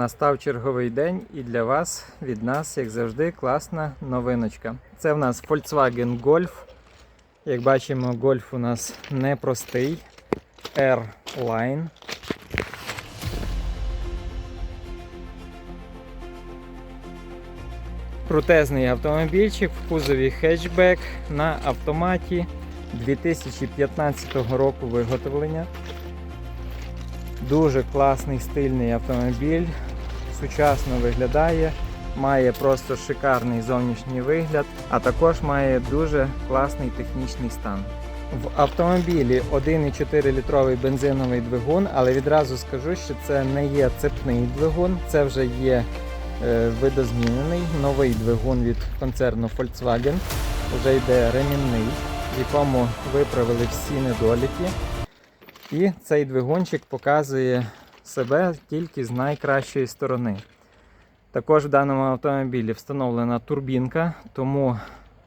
Настав черговий день і для вас від нас, як завжди, класна новиночка. Це в нас Volkswagen Golf. Як бачимо, Golf у нас непростий. R-Line. Крутезний автомобільчик в кузові хетчбек на автоматі 2015 року виготовлення. Дуже класний стильний автомобіль, сучасно виглядає, має просто шикарний зовнішній вигляд, а також має дуже класний технічний стан. В автомобілі 1,4 літровий бензиновий двигун, але відразу скажу, що це не є цепний двигун, це вже є е, видозмінений новий двигун від концерну Volkswagen. Вже йде ремінний, в якому виправили всі недоліки. І цей двигунчик показує себе тільки з найкращої сторони. Також в даному автомобілі встановлена турбінка, тому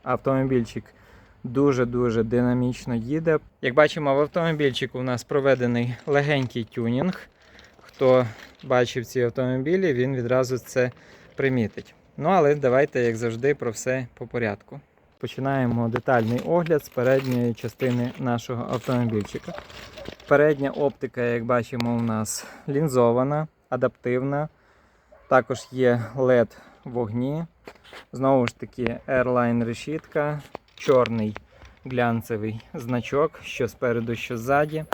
автомобільчик дуже-дуже динамічно їде. Як бачимо, в автомобільчику у нас проведений легенький тюнінг. Хто бачив ці автомобілі, він відразу це примітить. Ну але давайте, як завжди, про все по порядку. Починаємо детальний огляд з передньої частини нашого автомобільчика. Передня оптика, як бачимо, у нас лінзована, адаптивна. Також є LED вогні. Знову ж таки, Airline решітка, чорний глянцевий значок, що спереду, що ззаді.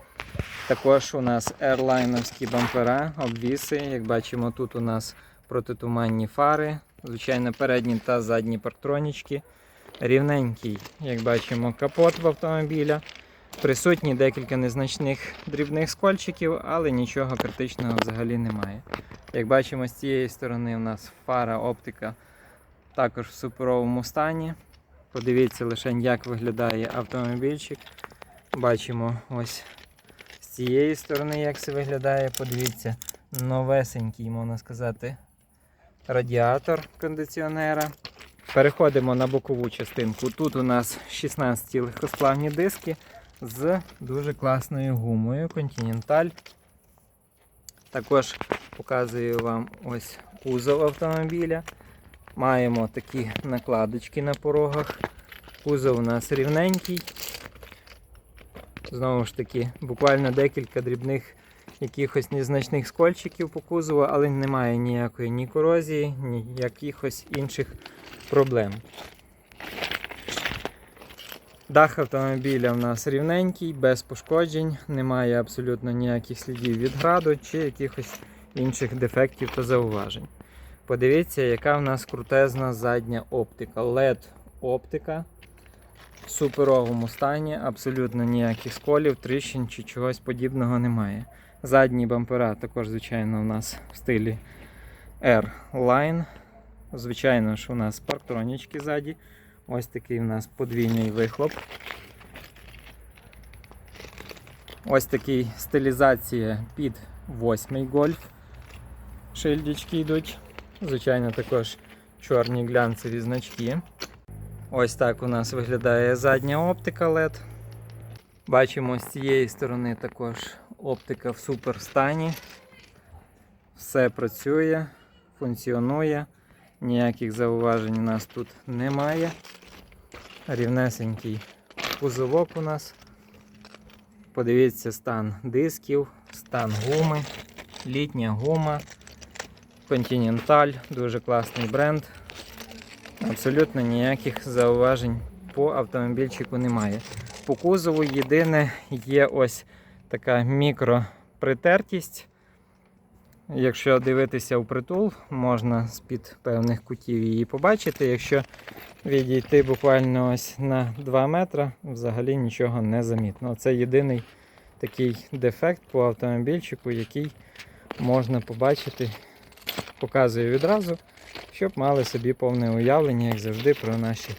Також у нас Airline бампера, обвіси. Як бачимо, тут у нас протитуманні фари, звичайно, передні та задні парктронічки. Рівненький, як бачимо, капот в автомобіля. Присутні декілька незначних дрібних скольчиків, але нічого критичного взагалі немає. Як бачимо, з цієї сторони у нас фара оптика також в суперовому стані. Подивіться лише, як виглядає автомобільчик. Бачимо ось з цієї сторони, як це виглядає. Подивіться, новесенький, можна сказати, радіатор кондиціонера. Переходимо на бокову частинку. Тут у нас 16 легкосплавні диски з дуже класною гумою Continental. Також показую вам ось кузов автомобіля. Маємо такі накладочки на порогах. Кузов у нас рівненький. Знову ж таки, буквально декілька дрібних якихось незначних скольчиків по кузову, але немає ніякої ні корозії, ні якихось інших проблем. Дах автомобіля у нас рівненький, без пошкоджень, немає абсолютно ніяких слідів від граду чи якихось інших дефектів та зауважень. Подивіться, яка в нас крутезна задня оптика. LED оптика в суперовому стані, абсолютно ніяких сколів, тріщин чи чогось подібного немає. Задні бампера також, звичайно, у нас в стилі R-Line. Звичайно ж, у нас парктронічки ззаді. Ось такий у нас подвійний вихлоп. Ось такий стилізація під восьмий гольф. Шильдички йдуть. Звичайно, також чорні глянцеві значки. Ось так у нас виглядає задня оптика LED. Бачимо з цієї сторони також оптика в супер стані. Все працює, функціонує. Ніяких зауважень у нас тут немає. Рівнесенький кузовок у нас. Подивіться стан дисків, стан гуми, літня гума, Continental, дуже класний бренд. Абсолютно ніяких зауважень по автомобільчику немає. По кузову єдине є ось така мікропритертість. Якщо дивитися в притул, можна з-під певних кутів її побачити. Якщо відійти буквально ось на 2 метри, взагалі нічого не замітно. Це єдиний такий дефект по автомобільчику, який можна побачити, показую відразу, щоб мали собі повне уявлення, як завжди, про наші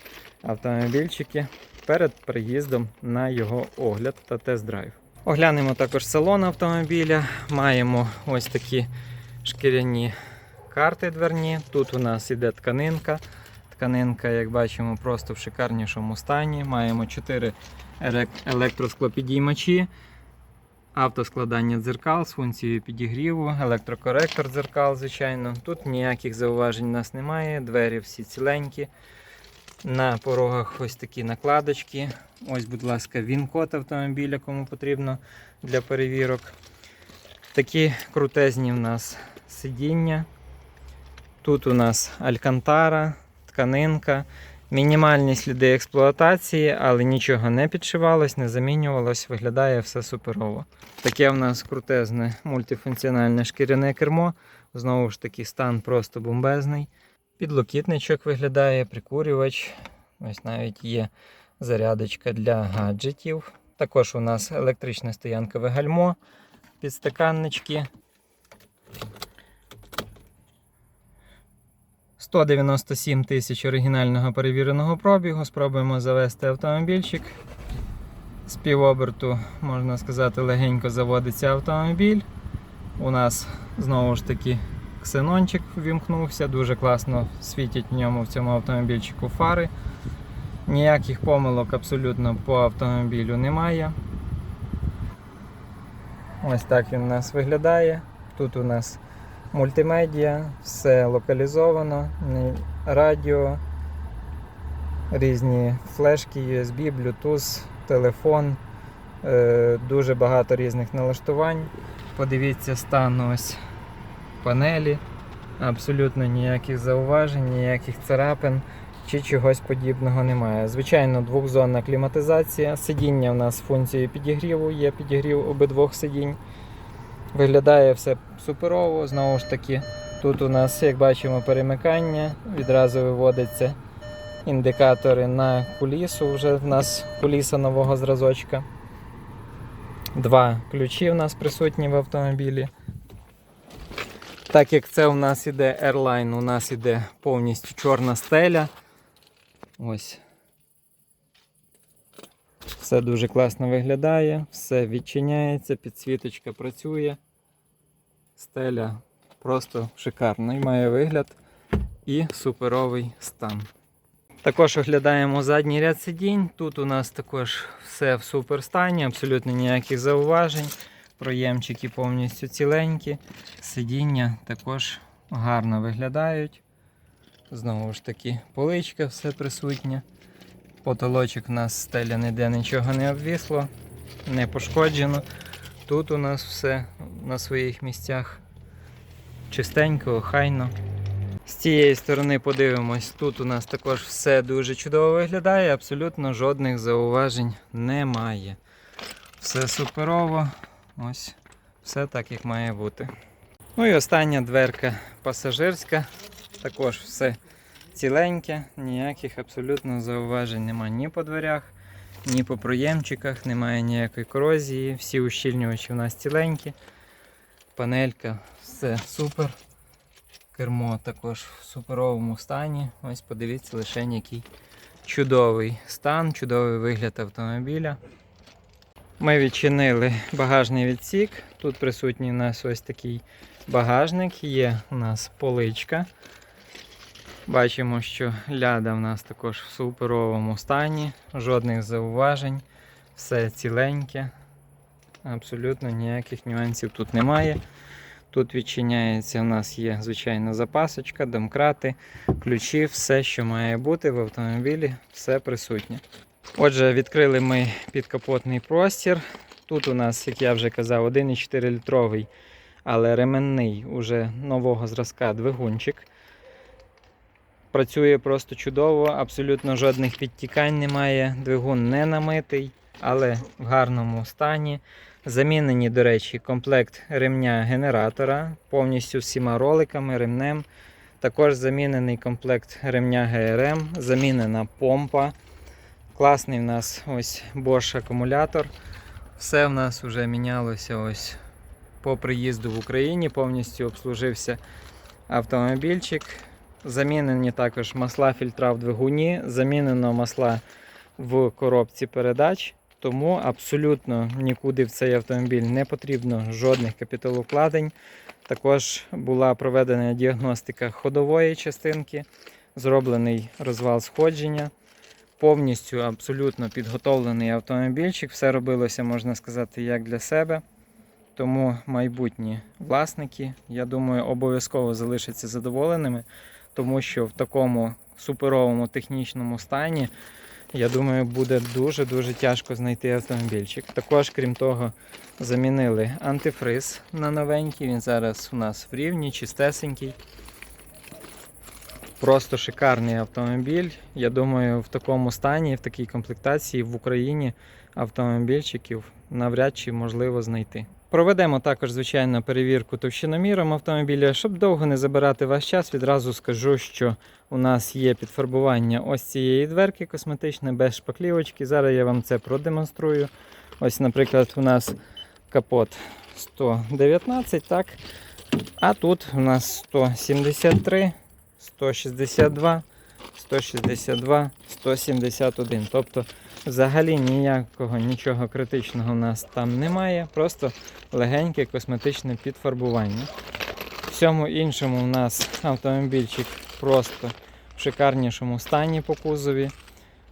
автомобільчики перед приїздом на його огляд та тест-драйв. Оглянемо також салон автомобіля. Маємо ось такі шкіряні карти дверні. Тут у нас іде тканинка. Тканинка, як бачимо, просто в шикарнішому стані. Маємо 4 електросклопідіймачі. Автоскладання дзеркал з функцією підігріву, електрокоректор дзеркал, звичайно. Тут ніяких зауважень у нас немає, двері всі ціленькі. На порогах ось такі накладочки. Ось, будь ласка, він-код автомобіля, кому потрібно для перевірок. Такі крутезні в нас сидіння. Тут у нас алькантара, тканинка, мінімальні сліди експлуатації, але нічого не підшивалось, не замінювалось, виглядає все суперово. Таке в нас крутезне мультифункціональне шкіряне кермо. Знову ж таки, стан просто бомбезний. Підлокітничок виглядає, прикурювач. Ось навіть є зарядочка для гаджетів. Також у нас електричне стоянкове гальмо, підстаканнички. 197 тисяч оригінального перевіреного пробігу. Спробуємо завести автомобільчик. З півоберту, можна сказати, легенько заводиться автомобіль. У нас знову ж таки ксенончик ввімкнувся, дуже класно світять в ньому в цьому автомобільчику фари. Ніяких помилок абсолютно по автомобілю немає. Ось так він у нас виглядає. Тут у нас мультимедіа, все локалізовано, радіо, різні флешки, USB, Bluetooth, телефон, е, дуже багато різних налаштувань. Подивіться стан ось панелі. Абсолютно ніяких зауважень, ніяких царапин чи чогось подібного немає. Звичайно, двохзонна кліматизація. Сидіння у нас з функцією підігріву, є підігрів обидвох сидінь. Виглядає все суперово. Знову ж таки, тут у нас, як бачимо, перемикання. Відразу виводяться індикатори на кулісу. Вже в нас куліса нового зразочка. Два ключі в нас присутні в автомобілі. Так як це у нас іде Airline, у нас іде повністю чорна стеля. Ось. Все дуже класно виглядає, все відчиняється, підсвіточка працює. Стеля просто шикарний має вигляд і суперовий стан. Також оглядаємо задній ряд сидінь. Тут у нас також все в супер стані, абсолютно ніяких зауважень. Проємчики повністю ціленькі. Сидіння також гарно виглядають. Знову ж таки, поличка все присутня. Потолочок у нас стеля ніде нічого не обвісло, не пошкоджено. Тут у нас все на своїх місцях чистенько, охайно. З цієї сторони подивимось, тут у нас також все дуже чудово виглядає, абсолютно жодних зауважень немає. Все суперово, ось все так, як має бути. Ну і остання дверка пасажирська, також все ціленьке, ніяких абсолютно зауважень немає ні по дверях, ні по проємчиках, немає ніякої корозії, всі ущільнювачі у нас ціленькі. Панелька, все супер. Кермо також в суперовому стані. Ось подивіться лише який чудовий стан, чудовий вигляд автомобіля. Ми відчинили багажний відсік. Тут присутній у нас ось такий багажник, є у нас поличка. Бачимо, що ляда в нас також в суперовому стані, жодних зауважень, все ціленьке, абсолютно ніяких нюансів тут немає. Тут відчиняється, у нас є звичайно запасочка, домкрати, ключі, все, що має бути в автомобілі, все присутнє. Отже, відкрили ми підкапотний простір. Тут у нас, як я вже казав, 1,4 літровий, але ременний уже нового зразка двигунчик. Працює просто чудово, абсолютно жодних підтікань немає. Двигун не намитий, але в гарному стані. Замінені, до речі, комплект ремня генератора повністю всіма роликами, ремнем. Також замінений комплект ремня ГРМ, замінена помпа. Класний в нас ось Bosch акумулятор. Все в нас вже мінялося ось по приїзду в Україні, повністю обслужився автомобільчик. Замінені також масла фільтра в двигуні, замінено масла в коробці передач. Тому абсолютно нікуди в цей автомобіль не потрібно жодних капіталовкладень. Також була проведена діагностика ходової частинки, зроблений розвал сходження. Повністю абсолютно підготовлений автомобільчик. Все робилося, можна сказати, як для себе. Тому майбутні власники, я думаю, обов'язково залишаться задоволеними, тому що в такому суперовому технічному стані, я думаю, буде дуже-дуже тяжко знайти автомобільчик. Також, крім того, замінили антифриз на новенький. Він зараз у нас в рівні, чистесенький. Просто шикарний автомобіль. Я думаю, в такому стані, в такій комплектації в Україні автомобільчиків навряд чи можливо знайти. Проведемо також, звичайно, перевірку товщиноміром автомобіля. Щоб довго не забирати ваш час, відразу скажу, що у нас є підфарбування ось цієї дверки косметичне без шпаклівочки. Зараз я вам це продемонструю. Ось, наприклад, у нас капот 119, так? А тут у нас 173, 162, 162, 171. Тобто взагалі ніякого нічого критичного у нас там немає. Просто легеньке косметичне підфарбування. Всьому іншому у нас автомобільчик просто в шикарнішому стані по кузові.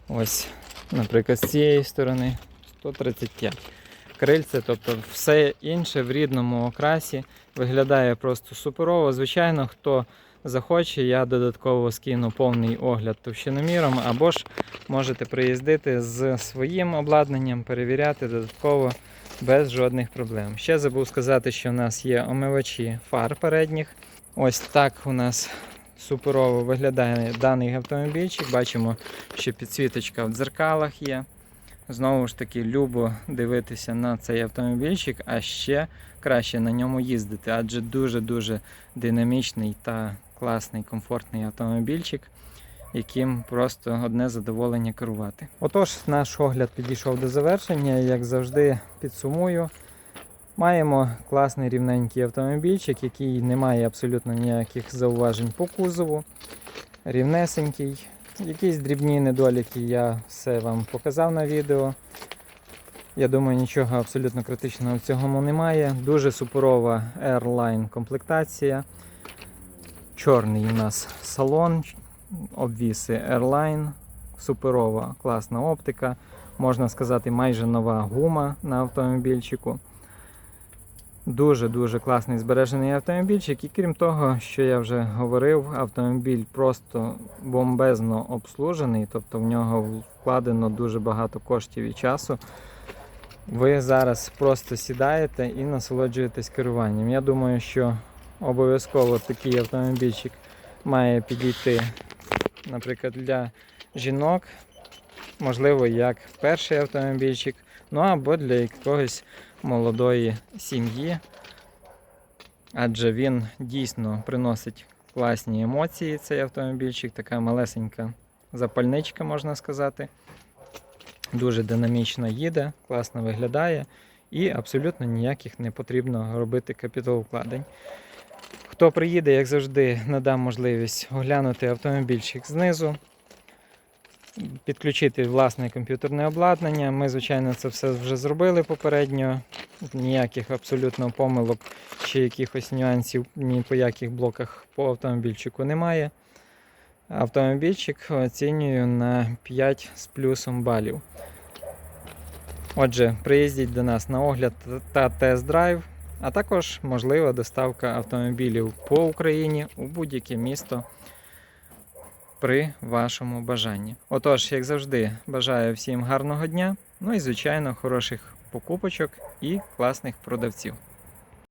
Ось, наприклад, з цієї сторони 135 крильце, тобто все інше в рідному окрасі виглядає просто суперово. Звичайно, хто захоче, я додатково скину повний огляд товщиноміром, або ж можете приїздити з своїм обладнанням, перевіряти додатково без жодних проблем. Ще забув сказати, що у нас є омивачі фар передніх. Ось так у нас суперово виглядає даний автомобільчик. Бачимо, що підсвіточка в дзеркалах є. Знову ж таки, любо дивитися на цей автомобільчик, а ще краще на ньому їздити, адже дуже-дуже динамічний та класний, комфортний автомобільчик, яким просто одне задоволення керувати. Отож, наш огляд підійшов до завершення. Як завжди, підсумую. Маємо класний рівненький автомобільчик, який не має абсолютно ніяких зауважень по кузову. Рівнесенький. Якісь дрібні недоліки я все вам показав на відео. Я думаю, нічого абсолютно критичного в цьому немає. Дуже суперова Airline комплектація. Чорний у нас салон, обвіси Airline, суперова класна оптика. Можна сказати, майже нова гума на автомобільчику. Дуже-дуже класний збережений автомобільчик. І крім того, що я вже говорив, автомобіль просто бомбезно обслужений, тобто в нього вкладено дуже багато коштів і часу. Ви зараз просто сідаєте і насолоджуєтесь керуванням. Я думаю, що обов'язково такий автомобільчик має підійти, наприклад, для жінок, можливо, як перший автомобільчик, ну або для якогось молодої сім'ї, адже він дійсно приносить класні емоції, цей автомобільчик, така малесенька запальничка, можна сказати. Дуже динамічно їде, класно виглядає і абсолютно ніяких не потрібно робити капіталовкладень. Хто приїде, як завжди, надам можливість оглянути автомобільчик знизу, підключити власне комп'ютерне обладнання. Ми, звичайно, це все вже зробили попередньо. Ніяких абсолютно помилок чи якихось нюансів ні по яких блоках по автомобільчику немає. Автомобільчик оцінюю на 5 з плюсом балів. Отже, приїздіть до нас на огляд та тест-драйв, а також можлива доставка автомобілів по Україні у будь-яке місто при вашому бажанні. Отож, як завжди, бажаю всім гарного дня, ну і, звичайно, хороших покупочок і класних продавців.